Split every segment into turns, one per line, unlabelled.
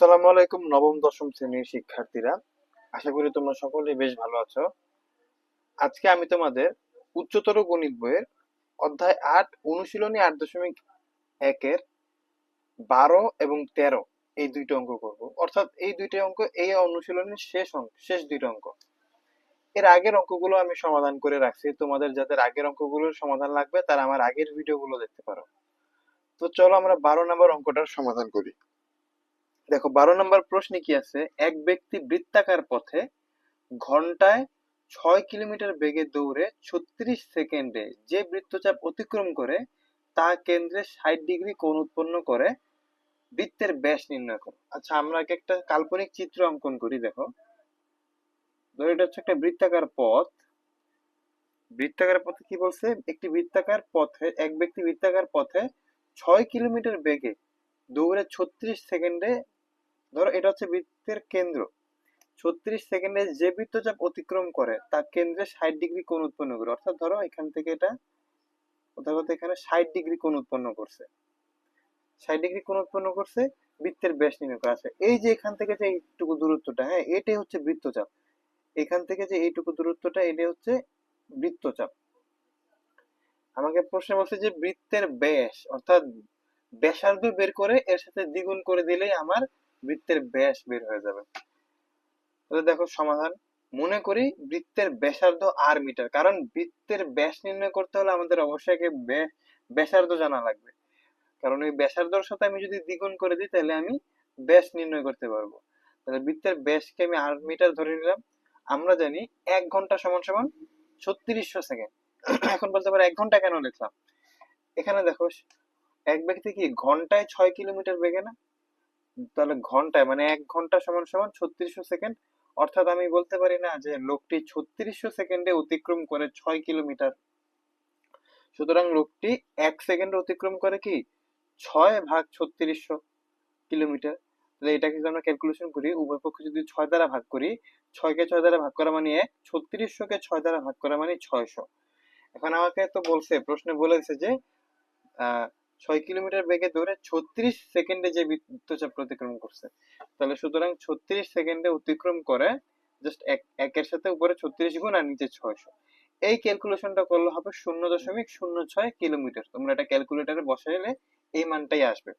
আসসালামু আলাইকুম, নবম, দশম শ্রেণির শিক্ষার্থীরা। আশা করি তোমরা সকলেই বেশ ভালো আছো। আজকে আমি তোমাদের উচ্চতর গণিত বইয়ের অধ্যায় আট, অনুশীলনী আট দশমিক একের বারো এবং তেরো এই দুইটা অঙ্ক করব। অর্থাৎ এই দুইটা অঙ্ক এই অনুশীলনের শেষ অঙ্ক, শেষ দুইটা অঙ্ক। এর আগের অঙ্কগুলো আমি সমাধান করে রাখছি। তোমাদের যাদের আগের অঙ্কগুলোর সমাধান লাগবে, তারা আমার আগের ভিডিওগুলো দেখতে পারো। তো চলো আমরা বারো নম্বর অঙ্কটার সমাধান করি। দেখো, বারো নম্বর প্রশ্নে কি আছে? এক ব্যক্তি বৃত্তাকার পথে ঘন্টায় ছয় কিলোমিটার বেগে দৌড়ে ছত্রিশ সেকেন্ডে যে বৃত্তচাপ অতিক্রম করে, তা কেন্দ্রে ষাট ডিগ্রি কোণ উৎপন্ন করে, বৃত্তের ব্যাস নির্ণয় করো। আচ্ছা আমরা একটা কাল্পনিক চিত্র অঙ্কন করি, দেখো। ধরো, এটা হচ্ছে একটা বৃত্তাকার পথ। বৃত্তাকার পথে কি বলছে? একটি বৃত্তাকার পথে, এক ব্যক্তি বৃত্তাকার পথে ছয় কিলোমিটার বেগে দৌড়ে ছত্রিশ সেকেন্ডে ধরো এটা হচ্ছে বৃত্তের কেন্দ্র। ছত্রিশ সেকেন্ডে যে বৃত্তচাপ অতিক্রম করে তা কেন্দ্রে ষাট ডিগ্রি কোণ উৎপন্ন করে। অর্থাৎ ধরো এখান থেকে এটা কোথাও এখানে ষাট ডিগ্রি কোণ উৎপন্ন করছে। ষাট ডিগ্রি কোণ উৎপন্ন করছে, বৃত্তের ব্যাস নির্ণয় করা আছে। এই যে এখান থেকে যে এইটুকু দূরত্বটা হ্যাঁ এটাই হচ্ছে বৃত্তচাপ। এখান থেকে যে এইটুকু দূরত্বটা, এটাই হচ্ছে বৃত্তচাপ। আমাকে প্রশ্ন বলছে যে বৃত্তের ব্যাস, অর্থাৎ ব্যাসার্ধ বের করে এর সাথে দ্বিগুণ করে দিলেই আমার বৃত্তের ব্যাস বের হয়ে যাবে। তাহলে দেখো সমাধান। মনে করি বৃত্তের ব্যাসার্ধ আর মিটার কারণ বৃত্তের ব্যাস নির্ণয় করতে হলে আমাদের অবশ্যই ব্যাসার্ধ জানা লাগবে। কারণ ওই ব্যাসার্ধর সাথে আমি যদি দ্বিগুণ করে দিই, তাহলে আমি ব্যাস নির্ণয় করতে পারব। তাহলে বৃত্তের ব্যাসকে আমি আর মিটার ধরে নিলাম। আমরা জানি এক ঘণ্টা সমান সমান ছত্রিশশো সেকেন্ড। এখন বলতে পারো এক ঘণ্টা কেন লিখলাম? এখানে দেখো, এক ব্যক্তি কি ঘন্টায় ছয় কিলোমিটার বেগে না? তাহলে ঘন্টায় মানে এক ঘণ্টা সমান সমান ছত্রিশশো সেকেন্ড। অর্থাৎ আমি বলতে পারি না যে লোকটি ছত্রিশশো সেকেন্ডে অতিক্রম করে ছয় কিলোমিটার। সুতরাং লোকটি এক সেকেন্ডে অতিক্রম করে কি? ছয় ভাগ ছত্রিশশো কিলোমিটার। তাহলে এটাকে যদি আমরা ক্যালকুলেশন করি, উভয় পক্ষ যদি ছয় দ্বারা ভাগ করি, ছয়কে ছয় দ্বারা ভাগ করা মানে এক ছত্রিশশোকে ছয় দ্বারা ভাগ করা মানে ছয়শো। এখন আমাকে তো বলছে, প্রশ্নে বলেছে যে, আহ ছয় কিলোমিটার বেগে দৌড়ে ছত্রিশ সেকেন্ডে যে বৃত্তচাপ অতিক্রম করছে, তাহলে সুতরাং ছত্রিশ সেকেন্ডে অতিক্রম করে জাস্ট এক, একের সাথে উপরে ছত্রিশ গুণ আর নিচে ছয়শো। এই ক্যালকুলেশনটা করলে হবে শূন্য দশমিক শূন্য ছয় কিলোমিটার। তোমরা এটা ক্যালকুলেটারে বসাইলে এই মানটাই আসবে।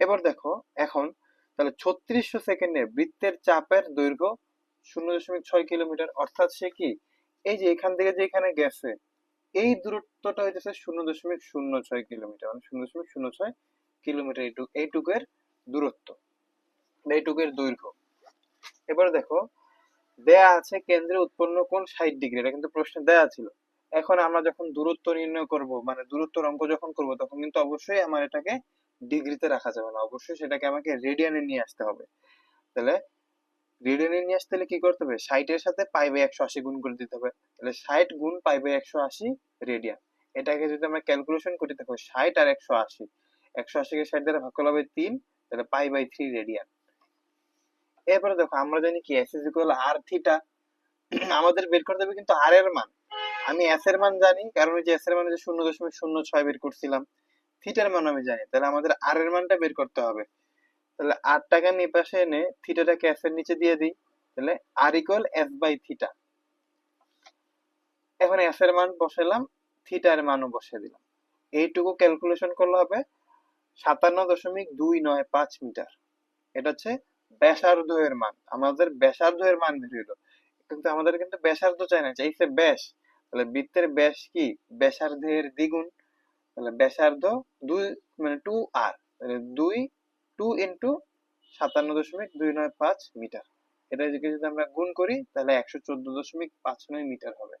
এবার দেখো, এখন তাহলে ছত্রিশশো সেকেন্ডে বৃত্তের চাপের দৈর্ঘ্য শূন্য দশমিক ছয় কিলোমিটার, অর্থাৎ সে কি? এই যে এখান থেকে যে এখানে গেছে এই দূরত্বটা হইতেছে শূন্য দশমিক শূন্য ছয় কিলোমিটার মানে শূন্য দশমিক শূন্য ছয় কিলোমিটার এইটুক, এইটুকের দূরত্ব, এইটুকের দৈর্ঘ্য। এবার দেখো, দেয়া আছে কেন্দ্রে উৎপন্ন কোণ ষাট ডিগ্রি, এটা কিন্তু প্রশ্নে দেয়া ছিল। এখন আমরা যখন দূরত্ব নির্ণয় করব মানে দূরত্বর অঙ্ক যখন করব, তখন কিন্তু অবশ্যই আমার এটাকে ডিগ্রিতে রাখা যাবে না, অবশ্যই সেটাকে আমাকে রেডিয়ানে নিয়ে আসতে হবে। তাহলে নিয়ে আসতে হলে কি করতে হবে? সাথে একশো আশি গুণ করে দিতে হবে। তাহলে ষাট গুণ একশো আশি রেডিয়ান এটাকে যদি আমরা ক্যালকুলেশন করি, দেখো ষাট আর একশো আশি। একশো আশিকে ষাট দ্বারা ভাগ করলে হবে তিন, তাহলে পাই বাই থ্রি রেডিয়ান এরপরে দেখো, আমরা জানি কি S is equal R theta আমাদের বের করতে হবে কিন্তু আর এর মান। আমি এস এর মান জানি, কারণ ওই যে এস এর মান শূন্য দশমিক শূন্য ছয় বের করছিলাম। থিটার মান আমি জানি, তাহলে আমাদের আর এর মানটা বের করতে হবে। তাহলে আর টাকা নিয়ে পাশে এনে থিটাটাকে এস এর নিচে দিয়ে দিই। তাহলে R equal S by theta এখন এস এর মান বসালাম থিটার মানও বসিয়ে দিলাম। এইটুকু ক্যালকুলেশন করলে হবে সাতান্ন দশমিক দুই নয় পাঁচ মিটার। এটা হচ্ছে ব্যাসার্ধ এর মান। আমাদের ব্যাসার্ধ এর মান বের হইল। কিন্তু আমাদের কিন্তু ব্যাসার্ধ চাই না চাইছে ব্যাস, তাহলে বৃত্তের ব্যাস কি? ব্যাসার্ধের দ্বিগুণ। তাহলে ব্যাসার্ধ দুই মানে টু আর তাহলে দুই টু ইন্টু সাতান্ন দশমিক দুই নয় পাঁচ মিটার। এটা যদি যদি আমরা গুণ করি, তাহলে একশো চোদ্দ দশমিক পাঁচ নয় মিটার হবে।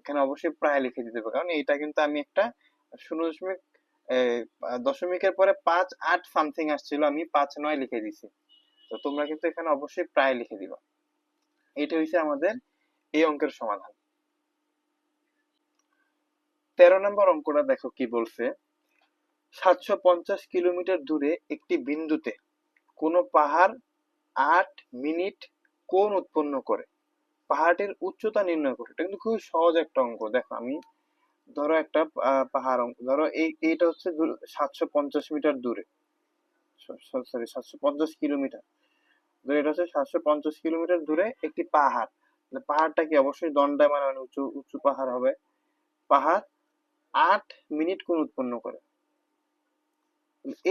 এখানে অবশ্যই প্রায় লিখে দিতে হবে, কারণ এটা কিন্তু আমি একটা শূন্য দশমিক দশমিকের পরে পাঁচ আট সামথিং আসছিল, আমি পাঁচ নয় লিখে দিছি। তো তোমরা কিন্তু এখানে অবশ্যই প্রায় লিখে দিবা। এটা হইছে আমাদের এই অঙ্কের সমাধান। তেরো নম্বর অঙ্কটা দেখো কি বলছে। সাতশো পঞ্চাশ কিলোমিটার দূরে একটি বিন্দুতে। কোনো পাহাড় আট মিনিট কোণ উৎপন্ন করে। পাহাড়টির উচ্চতা নির্ণয় করে। এটা কিন্তু খুবই সহজ একটা অঙ্ক। দেখো, আমি ধরো একটা পাহাড় অঙ্ক। ধরো এই, এইটা হচ্ছে সাতশো পঞ্চাশ মিটার দূরে। সরি সাতশো পঞ্চাশ কিলোমিটার। ধরো এটা হচ্ছে সাতশো পঞ্চাশ কিলোমিটার দূরে একটি পাহাড়। পাহাড়টা কি? অবশ্যই দণ্ডায়মান মানে উঁচু উঁচু পাহাড় হবে। পাহাড় আট মিনিট কোণ উৎপন্ন করে।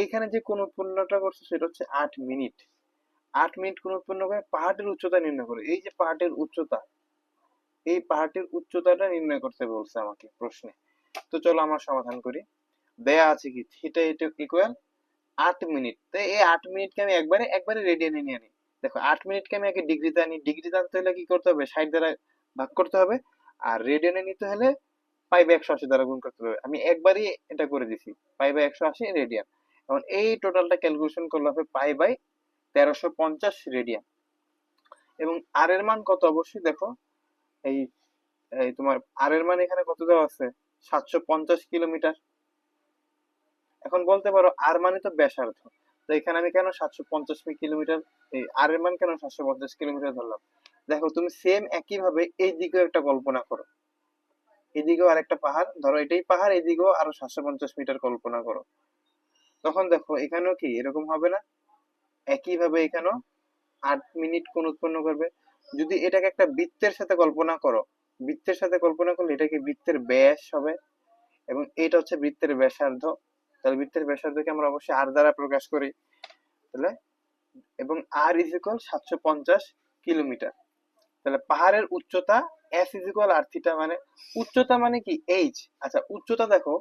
এইখানে যে কোন উৎপন্নটা করছে সেটা হচ্ছে আট মিনিট। আট মিনিট কোণ উৎপন্ন করে পাহাড়ের উচ্চতা নির্ণয় করে। এই যে পাহাড়ের উচ্চতা, এই পাহাড়টির উচ্চতাটা নির্ণয় করতে বলছে আমাকে প্রশ্নে। তো চলো আমরা সমাধান করি। দেয়া আছে কি? থিটা এটা ইকুয়াল আট মিনিট। তো এই আট মিনিটকে আমি একবারে একবারে রেডিয়ানে নিয়ে নিই দেখো, আট মিনিটকে আমি আগে ডিগ্রিতে আনি। ডিগ্রিতে আনতে হলে কি করতে হবে? ষাট দ্বারা ভাগ করতে হবে। আর রেডিয়ানে নিতে হলে পাই বাই একশো আশি দ্বারা গুণ করতে হবে। আমি একবারই এটা করে দিছি। পাই বাই একশো আশি রেডিয়ান এখন এই টোটালটা ক্যালকুলেশন করলে হবে পাই বাই তেরোশো পঞ্চাশ রেডিয়ান এবং আর এর মান কত? অবশ্যই দেখো, এই এই তোমার আর এর মান এখানে কত দেওয়া আছে? সাতশো পঞ্চাশ কিলোমিটার। এখন বলতে পারো আর মানে তো ব্যাসার্ধ। তো এখানে আমি কেন সাতশো পঞ্চাশ কিলোমিটার, এই আর এর মান কেন সাতশো পঞ্চাশ কিলোমিটার ধরলাম? দেখো, তুমি সেম একই ভাবে এই দিকেও একটা কল্পনা করো। এদিকেও আরেকটা পাহাড়, ধরো এটাই পাহাড়, এদিকেও আরও সাতশো পঞ্চাশ মিটার কল্পনা করো। তখন দেখো, এখানেও কি এরকম হবে না? একই ভাবে এখানেও আট মিনিট কোন উৎপন্ন করবে। যদি এটাকে একটা বৃত্তের সাথে কল্পনা করো, বৃত্তের সাথে কল্পনা করলে এটা কি বৃত্তের ব্যাস হবে? এবং এটা হচ্ছে বৃত্তের ব্যাসার্ধ। তাহলে বৃত্তের ব্যাসার্ধকে আমরা অবশ্যই আর দ্বারা প্রকাশ করি। তাহলে, এবং আর ইজ ইকুয়াল সাতশো পঞ্চাশ কিলোমিটার। তাহলে পাহাড়ের উচ্চতা S is equal R theta মানে উচ্চতা মানে কি? এইচ আচ্ছা উচ্চতা দেখো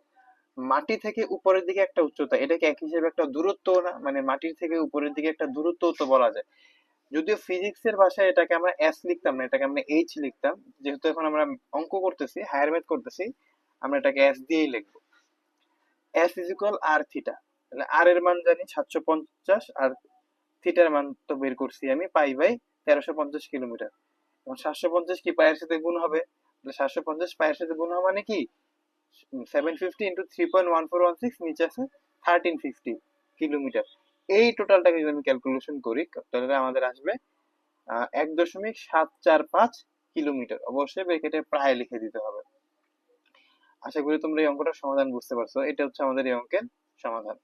মাটি থেকে উপরের দিকে একটা উচ্চতা, এটাকে এক হিসেবে একটা দূরত্ব না মানে মাটির থেকে উপরের দিকে একটা দূরত্ব তো বলা যায়। যদিও ফিজিক্স এর ভাষায় এটাকে আমরা এস লিখতাম না, এটাকে আমরা এইচ লিখতাম। যেহেতু এখন আমরা অঙ্ক করতেছি হায়ার ম্যাথ করতেছি, আমরা এটাকে এস দিয়েই লিখব। S is equal R theta তাহলে আর এর মান জানি সাতশো পঞ্চাশ, আর থিটার মান তো বের করছি আমি পাই বাই তেরোশো পঞ্চাশ কিলোমিটার। এবং সাতশো পঞ্চাশ কি পায়ের সাথে গুণ হবে? সাতশো পঞ্চাশ পায়ের সাথে গুণ হবে মানে কি? সেভেন ফিফটি ইন্টু নিচে আছে থার্টিন ফিফটি কিলোমিটার এই টোটালটাকে যদি আমি ক্যালকুলেশন করি, তাহলে আমাদের আসবে এক দশমিক সাত চার পাঁচ কিলোমিটার অবশ্যই ব্রেকেটে প্রায় লিখে দিতে হবে। আশা করি তোমরা এই অঙ্কটার সমাধান বুঝতে পারছ। এটা হচ্ছে আমাদের এই অঙ্কের সমাধান।